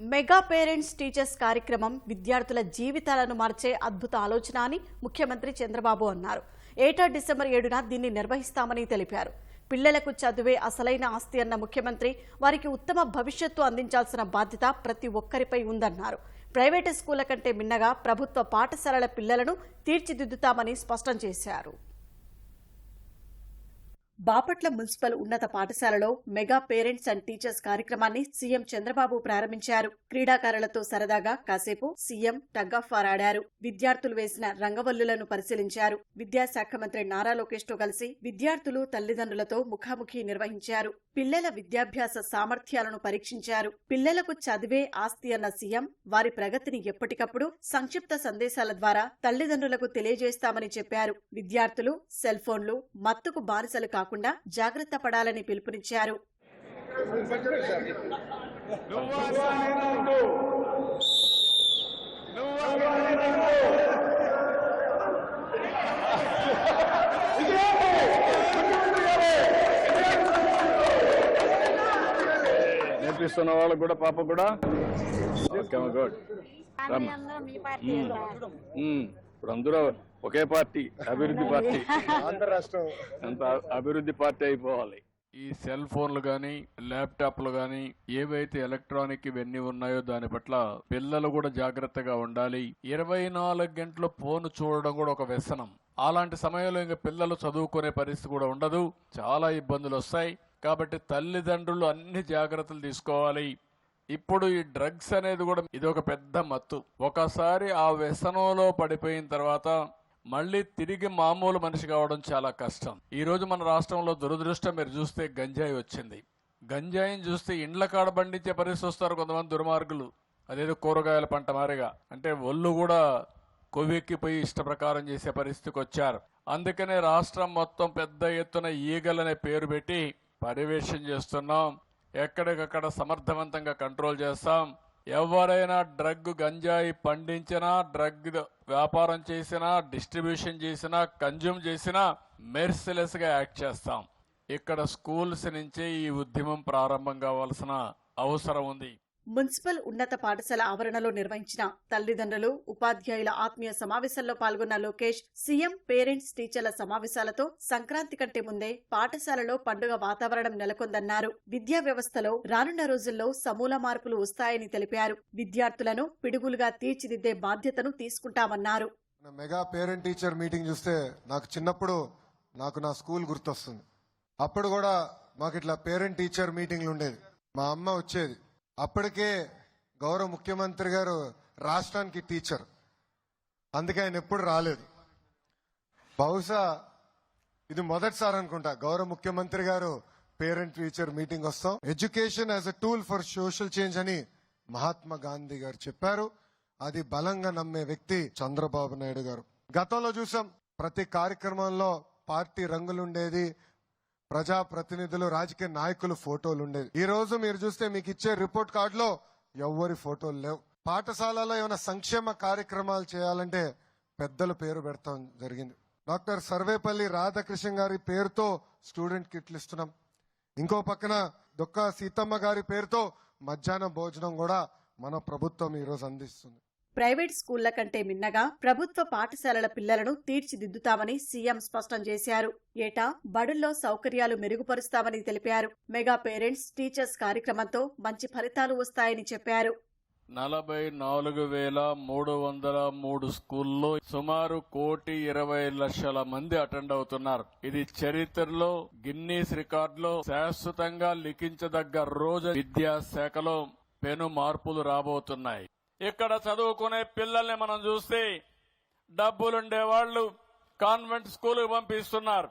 Mega parents teachers కార్యక్రమం విద్యార్థుల జీవితాలను మార్చే అద్భుత ఆలోచన అని ముఖ్యమంత్రి చంద్రబాబు అన్నారు. ఏటా డిసెంబర్ ఏడున దీన్ని నిర్వహిస్తామని తెలిపారు. పిల్లలకు చదువే అసలైన ఆస్తి అన్న ముఖ్యమంత్రి వారికి ఉత్తమ భవిష్యత్తు అందించాల్సిన బాధ్యత ప్రతి ఒక్కరిపై ఉందన్నారు. ప్రైవేటు స్కూళ్ళ కంటే మిన్నగా ప్రభుత్వ పాఠశాలల పిల్లలను తీర్చిదిద్దుతామని స్పష్టం చేశారు. బాపట్ల మున్సిపల్ ఉన్నత పాఠశాలలో మెగా పేరెంట్స్ అండ్ టీచర్స్ కార్యక్రమాన్ని సీఎం చంద్రబాబు ప్రారంభించారు. క్రీడాకారులతో సరదాగా కాసేపు సీఎం టగ్ ఆఫ్ వార్ ఆడారు విద్యార్థులు వేసిన రంగవల్లులను పరిశీలించారు. విద్యాశాఖ మంత్రి నారా లోకేష్తో కలిసి విద్యార్థులు తల్లిదండ్రులతో ముఖాముఖి నిర్వహించారు. పిల్లల విద్యాభ్యాస సామర్థ్యాలను పరీక్షించారు. పిల్లలకు చదివే ఆస్తి అన్న సీఎం వారి ప్రగతిని ఎప్పటికప్పుడు సంక్షిప్త సందేశాల ద్వారా తల్లిదండ్రులకు తెలియజేస్తామని చెప్పారు. విద్యార్థులు సెల్ ఫోన్లు మత్తుకు బానిసలు కాకుండా జాగ్రత్త పడాలని పిలుపునిచ్చారు. నేర్పిస్తున్న వాళ్ళకు కూడా పాప కూడా? గుడ్ మీ పార్టీ ఇప్పుడు అందరూ ఒకే పార్టీ అభివృద్ధి పార్టీ. ఆంధ్ర రాష్ట్రం. అంత అభివృద్ధి పార్టీ అయిపోవాలి. ఈ సెల్ ఫోన్లు కానీ ల్యాప్టాప్లు కానీ ఏవైతే ఎలక్ట్రానిక్ ఇవన్నీ ఉన్నాయో దాని పట్ల పిల్లలు కూడా జాగ్రత్తగా ఉండాలి. ఇరవై నాలుగు గంటలు ఫోన్ చూడడం కూడా ఒక వ్యసనం. అలాంటి సమయంలో ఇంకా పిల్లలు చదువుకునే పరిస్థితి కూడా ఉండదు. చాలా ఇబ్బందులు వస్తాయి. కాబట్టి తల్లిదండ్రులు అన్ని జాగ్రత్తలు తీసుకోవాలి. ఇప్పుడు ఈ డ్రగ్స్ అనేది కూడా ఇది ఒక పెద్ద మత్తు. ఒకసారి ఆ వ్యసనంలో పడిపోయిన తర్వాత మళ్ళీ తిరిగి మామూలు మనిషి కావడం చాలా కష్టం. ఈరోజు మన రాష్ట్రంలో దురదృష్టం మీరు చూస్తే గంజాయి వచ్చింది. గంజాయిని చూస్తే ఇండ్ల కాడ పండించే పరిస్థితి వస్తారు కొంతమంది దుర్మార్గులు. అదేదో కూరగాయల పంట మారిగా. అంటే ఒళ్ళు కూడా కొవ్వెక్కిపోయి ఇష్ట ప్రకారం చేసే పరిస్థితికి వచ్చారు. అందుకనే రాష్ట్రం మొత్తం పెద్ద ఎత్తున ఈగలనే పేరు పెట్టి పర్యవేక్షణ చేస్తున్నాం. ఎక్కడికక్కడ సమర్థవంతంగా కంట్రోల్ చేస్తాం. ఎవరైనా డ్రగ్ గంజాయి పండించినా డ్రగ్ వ్యాపారం చేసినా డిస్ట్రిబ్యూషన్ చేసినా కన్జ్యూమ్ చేసినా మెర్సిలెస్గా యాక్ట్ చేస్తాం. ఇక్కడ స్కూల్స్ నుంచే ఈ ఉద్యమం ప్రారంభం కావాల్సిన అవసరం ఉంది. మున్సిపల్ ఉన్నత పాఠశాల ఆవరణలో నిర్వహించిన తల్లిదండ్రులు ఉపాధ్యాయుల ఆత్మీయ సమావేశంలో పాల్గొన్న లోకేష్ సీఎం పేరెంట్స్ టీచర్ల సమావేశాలతో సంక్రాంతి కంటే ముందే పాఠశాలలో పండుగ వాతావరణం నెలకొందన్నారు. విద్యా వ్యవస్థలో రానున్న రోజుల్లో సమూల మార్పులు వస్తాయని తెలిపారు. విద్యార్థులను పిడుగులుగా తీర్చిదిద్దే బాధ్యతను తీసుకుంటామన్నారు. మెగా పేరెంట్ టీచర్ మీటింగ్ చూస్తే నాకు చిన్నప్పుడు నాకు నా స్కూల్ గుర్తొస్తుంది. అప్పుడు కూడా మాకు ఇట్లా పేరెంట్ టీచర్ మీటింగ్లు ఉండేది మా అమ్మ వచ్చేది. అప్పటికే గౌరవ ముఖ్యమంత్రి గారు రాష్ట్రానికి టీచర్. అందుకే ఆయన ఎప్పుడు రాలేదు. బహుశా ఇది మొదటిసారి అనుకుంటా. గౌరవ ముఖ్యమంత్రి గారు పేరెంట్ టీచర్ మీటింగ్ వస్తాం. Education as a tool for social change అని మహాత్మా గాంధీ గారు చెప్పారు. అది బలంగా నమ్మే వ్యక్తి చంద్రబాబు నాయుడు గారు. గతంలో చూసాం ప్రతి కార్యక్రమంలో పార్టీ రంగులుండేది ప్రజా ప్రతినిధులు రాజకీయ నాయకులు ఫోటోలు ఉండేది ఈ రోజు మీరు చూస్తే మీకు ఇచ్చే రిపోర్ట్ కార్డులో ఎవ్వరి ఫోటోలు లేవు. పాఠశాలలో ఏమైనా సంక్షేమ కార్యక్రమాలు చేయాలంటే పెద్దల పేరు పెడతాం జరిగింది. డాక్టర్ సర్వేపల్లి రాధాకృష్ణ గారి పేరుతో స్టూడెంట్ కిట్లు ఇస్తున్నాం. ఇంకో పక్కన దొక్క సీతమ్మ గారి పేరుతో మధ్యాహ్న భోజనం కూడా మన ప్రభుత్వం ఈరోజు అందిస్తుంది. ప్రైవేట్ స్కూళ్ళ కంటే మిన్నగా ప్రభుత్వ పాఠశాలల పిల్లలను తీర్చిదిద్దుతామని సీఎం స్పష్టం చేశారు. ఏటా బడుల్లో సౌకర్యాలు మెరుగుపరుస్తామని తెలిపారు. మెగా పేరెంట్స్ టీచర్స్ కార్యక్రమంతో మంచి ఫలితాలు వస్తాయని చెప్పారు. నలభై నాలుగు వేల మూడు వందల మూడు స్కూల్లో సుమారు కోటి ఇరవై లక్షల మంది అటెండ్ అవుతున్నారు. ఇది చరిత్రలో గిన్నీస్ రికార్డులో శాశ్వతంగా లిఖించదగ్గ రోజు విద్యాశాఖలో పెను మార్పులు రాబోతున్నాయి. ఇక్కడ చదువుకునే పిల్లల్ని మనం చూస్తే డబ్బులుండే వాళ్ళు కాన్వెంట్ స్కూల్కు పంపిస్తున్నారు.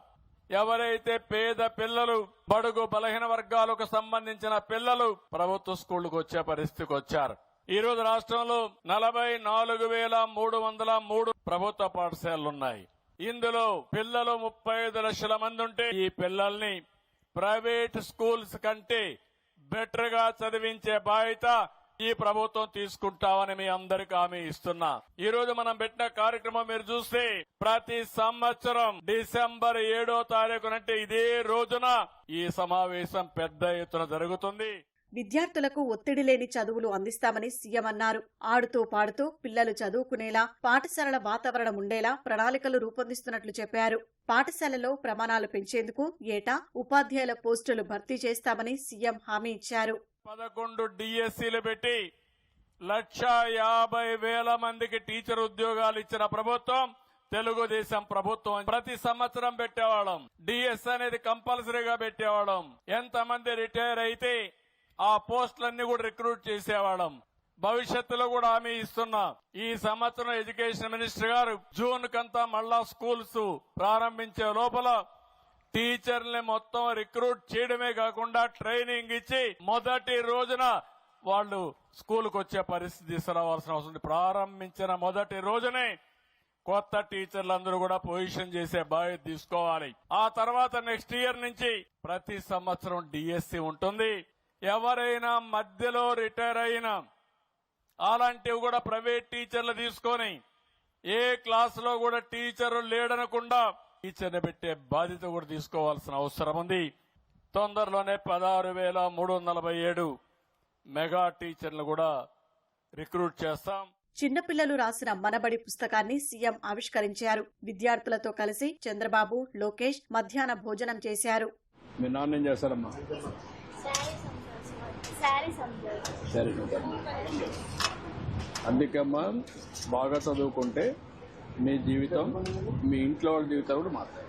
ఎవరైతే పేద పిల్లలు బడుగు బలహీన వర్గాలకు సంబంధించిన పిల్లలు ప్రభుత్వ స్కూళ్ళకు వచ్చే పరిస్థితికి వచ్చారు. ఈ రోజు రాష్ట్రంలో నలభై నాలుగు వేల మూడు వందల మూడు ప్రభుత్వ పాఠశాలలు ఉన్నాయి ఇందులో పిల్లలు ముప్పై ఐదు లక్షల మంది ఉంటే ఈ పిల్లల్ని ప్రైవేట్ స్కూల్స్ కంటే బెటర్గా చదివించే బాధ్యత ఈ ప్రభుత్వం తీసుకుంటామని మీ అందరికి హామీ ఇస్తున్నా. ఈ రోజు మనం పెట్టిన కార్యక్రమం మీరు చూస్తే ప్రతి సంవత్సరం డిసెంబర్ ఏడో తారీఖునంటే ఇదే రోజున ఈ సమావేశం పెద్ద ఎత్తున జరుగుతుంది. విద్యార్థులకు ఒత్తిడి లేని చదువులు అందిస్తామని సీఎం అన్నారు. ఆడుతూ పాడుతూ పిల్లలు చదువుకునేలా పాఠశాలల వాతావరణం ఉండేలా ప్రణాళికలు రూపొందిస్తున్నట్లు చెప్పారు. పాఠశాలలో ప్రమాణాలు పెంచేందుకు ఏటా ఉపాధ్యాయుల పోస్టులు భర్తీ చేస్తామని సీఎం హామీ ఇచ్చారు. పదకొండు డిఎస్సీలు పెట్టి లక్ష యాభై వేల మందికి టీచర్ ఉద్యోగాలు ఇచ్చిన ప్రభుత్వం తెలుగుదేశం ప్రభుత్వం ప్రతి సంవత్సరం పెట్టేవాళ్ళం. డిఎస్ అనేది కంపల్సరీగా పెట్టేవాళ్ళం. ఎంతమంది రిటైర్ అయితే ఆ పోస్టులన్నీ కూడా రిక్రూట్ చేసేవాళ్ళం. భవిష్యత్తులో కూడా హామీ ఇస్తున్నా. ఈ సంవత్సరం ఎడ్యుకేషన్ మినిస్టర్ గారు జూన్ కంతా మళ్ళా స్కూల్స్ ప్రారంభించే లోపల టీచర్ని మొత్తం రిక్రూట్ చేయడమే కాకుండా ట్రైనింగ్ ఇచ్చి మొదటి రోజున వాళ్ళు స్కూల్కి వచ్చే పరిస్థితి తీసుకురావాల్సిన అవసరం ప్రారంభించిన మొదటి రోజునే కొత్త టీచర్లందరూ కూడా పొజిషన్ చేసే బాధ్యత తీసుకోవాలి. ఆ తర్వాత నెక్స్ట్ ఇయర్ నుంచి ప్రతి సంవత్సరం డిఎస్సి ఉంటుంది. ఎవరైనా మధ్యలో రిటైర్ అయినా అలాంటివి కూడా ప్రైవేట్ టీచర్లు తీసుకొని ఏ క్లాసులో కూడా టీచర్ లేడనకుండా టీచర్ని పెట్టే బాధ్యత కూడా తీసుకోవాల్సిన అవసరం ఉంది. తొందరలోనే పదహారు వేల మూడు వందల నలభై ఏడు మెగా టీచర్లు కూడా రిక్రూట్ చేస్తాం. చిన్నపిల్లలు రాసిన మనబడి పుస్తకాన్ని సీఎం ఆవిష్కరించారు. విద్యార్థులతో కలిసి చంద్రబాబు లోకేష్ మధ్యాహ్న భోజనం చేశారు. మీ నాన్న ఏం చేస్తారమ్మా? శారీస్ అమ్ముతారు సరే. అందుకమ్మా బాగా చదువుకుంటే మీ జీవితం మీ ఇంట్లో వాళ్ళ జీవితం కూడా మారుతాయి.